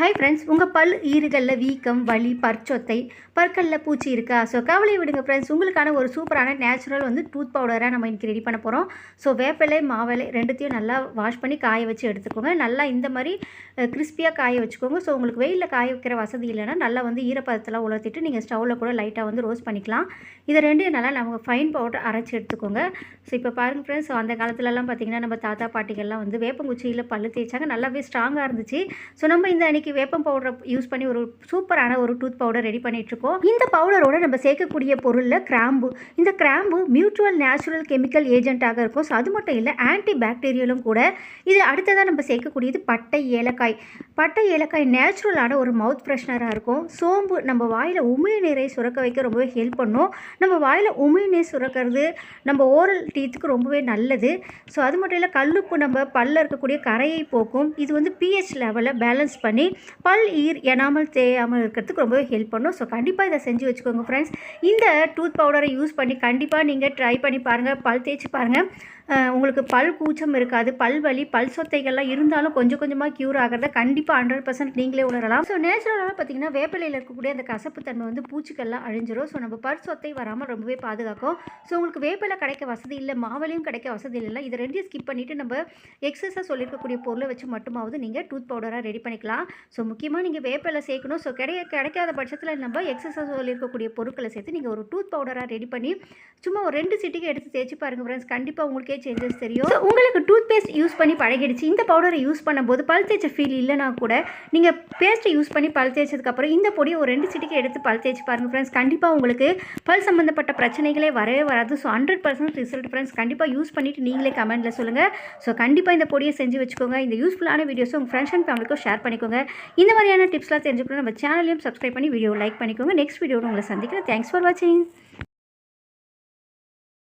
Hi friends உங்கள் பல் ஈறுகளில் வீக்கம் வலி பற்சொத்தை பற்களில் பூச்சி இருக்கா? ஸோ கவலை விடுங்க ஃப்ரெண்ட்ஸ் உங்களுக்கான ஒரு சூப்பரான நேச்சுரல் வந்து டூத் பவுடராக நம்ம இன்றைக்கி ரெடி பண்ண போகிறோம் ஸோ வேப்பிலை மாவிலை ரெண்டுத்தையும் நல்லா வாஷ் பண்ணி காய வச்சு எடுத்துக்கோங்க. நல்லா இந்த மாதிரி கிறிஸ்பியாக காய வச்சுக்கோங்க. ஸோ உங்களுக்கு வெயிலில் காய வைக்கிற வசதி இல்லைன்னா நல்லா வந்து ஈரப்பதத்தில் உலர்த்திட்டு நீங்கள் ஸ்டவ்வில் கூட லைட்டாக வந்து ரோஸ்ட் பண்ணிக்கலாம். இதை ரெண்டையும் நல்லா நம்ம ஃபைன் பவுடர் அரைச்சி எடுத்துக்கோங்க. ஸோ இப்போ பாருங்கள் ஃப்ரெண்ட்ஸ் அந்த காலத்துலலாம் பார்த்திங்கன்னா நம்ம தாத்தா பாட்டிகள்லாம் வந்து வேப்பங்குச்சியில் பல்லு தேய்ச்சாங்க. நல்லாவே ஸ்ட்ராங்காக இருந்துச்சு. ஸோ நம்ம இந்த அன்றைக்கி வேப்பம் பவுடரை யூஸ் பண்ணி ஒரு சூப்பரான ஒரு டூத் பவுடர் ரெடி பண்ணிகிட்ருக்கோம் இந்த பவுடரோட நம்ம சேர்க்கக்கூடிய பொருளில் கிராம்பு. இந்த கிராம்பு மியூச்சுவல் நேச்சுரல் கெமிக்கல் ஏஜென்ட்டாக இருக்கும். ஸோ அது மட்டும் இல்லை ஆன்டி பாக்டீரியலும் கூட. இது அடுத்ததாக நம்ம சேர்க்கக்கூடியது பட்டை ஏலக்காய். பட்டை ஏலக்காய் நேச்சுரலான ஒரு மவுத் ஃப்ரெஷ்னராக இருக்கும். சோம்பு நம்ம வாயில் உமிழ்நீரை சுரக்க வைக்க ரொம்பவே ஹெல்ப் பண்ணும். நம்ம வாயில் உமிழ்நீர் சுரக்கிறது நம்ம ஓரல் டீத்துக்கு ரொம்பவே நல்லது. ஸோ அது மட்டும் இல்லை கல்லுப்பு நம்ம பல்ல இருக்கக்கூடிய கரையை போக்கும். இது வந்து பிஹெச் லெவலில் பேலன்ஸ் பண்ணி பல் ஈர் எனாமல் தேயாமல் இருக்கிறதுக்கு ரொம்பவே ஹெல்ப் பண்ணும். ஸோ கண்டிப்பாக இதை செஞ்சு வச்சுக்கோங்க ஃப்ரெண்ட்ஸ் இந்த டூத் பவுடரை யூஸ் பண்ணி கண்டிப்பாக நீங்கள் ட்ரை பண்ணி பாருங்கள் பல் தேய்ச்சி பாருங்கள் உங்களுக்கு பல் கூச்சம் இருக்காது. பல் வலி பல் சொத்தைகள்லாம் இருந்தாலும் கொஞ்சம் கொஞ்சமாக க்யூர் ஆகிறத கண்டிப்பாக ஹண்ட்ரட் பர்சன்ட் நீங்களே உணரலாம். ஸோ நேச்சுரலாக பார்த்தீங்கன்னா வேப்பிலையில் இருக்கக்கூடிய அந்த கசப்பு தன்மை வந்து பூச்சிக்கெல்லாம் அழிஞ்சிரும். ஸோ நம்ம பர் சொத்தை வராமல் ரொம்பவே பாதுகாக்கும். ஸோ உங்களுக்கு வேப்பிலை கிடைக்க வசதி இல்லை மாவளையும் கிடைக்க வசதி இல்லை இது ரெண்டையும் ஸ்கிப் பண்ணிவிட்டு நம்ம எக்ஸஸாக சொல்லியிருக்கக்கூடிய பொருளை வச்சு மட்டுமாவது நீங்கள் டூத் பவுடராக ரெடி பண்ணிக்கலாம். ஸோ முக்கியமாக நீங்கள் வேப்பிலை சேர்க்கணும். ஸோ கிடை கிடைக்காத பட்சத்தில் நம்ம எக்ஸஸாக சொல்லியிருக்கக்கூடிய பொருட்களை சேர்த்து நீங்கள் ஒரு டூத் பவுடராக ரெடி பண்ணி சும்மா ஒரு ரெண்டு சிட்டிக்கு எடுத்து தேய்ச்சி பாருங்கள் ஃப்ரெண்ட்ஸ் கண்டிப்பாக உங்களுக்கே சேஞ்சஸ் தெரியும். உங்களுக்கு டூத் பேஸ்ட் யூஸ் பண்ணி பழகிடுச்சு. இந்த பவுடரை யூஸ் பண்ணும்போது பல் தேய்ச்ச ஃபீல் இல்லைனா கூட நீங்கள் பேஸ்ட்டை யூஸ் பண்ணி பல் தேய்ச்சதுக்கப்புறம் இந்த பொடியை ஒரு ரெண்டு சிட்டிக்கு எடுத்து பல் தேய்ச்சி பாருங்கள் ஃப்ரெண்ட்ஸ் கண்டிப்பாக உங்களுக்கு பல் சம்மந்தப்பட்ட பிரச்சனைகளே வரவே வராது. So hundred percent result friends கண்டிப்பாக யூஸ் பண்ணிவிட்டு நீங்களே கமெண்ட்டில் சொல்லுங்கள் ஸோ கண்டிப்பாக இந்த பொடியை செஞ்சு வச்சுக்கோங்க. இந்த யூஸ்ஃபுல்லான வீடியோஸை உங்கள் ஃப்ரெண்ட்ஸ் அண்ட் ஃபேமிலிக்கும் ஷேர் பண்ணிக்கோங்க. இந்த மாதிரியான டிப்ஸ்லாம் தெரிஞ்சுக்கணும் நம்ம சேனலையும் சப்ஸ்கிரைப் பண்ணி வீடியோ லைக் பண்ணிக்கோங்க. நெக்ஸ்ட் வீடியோவில் உங்களை சந்திக்கிறேன். தேங்க்ஸ் ஃபார் வாட்சிங்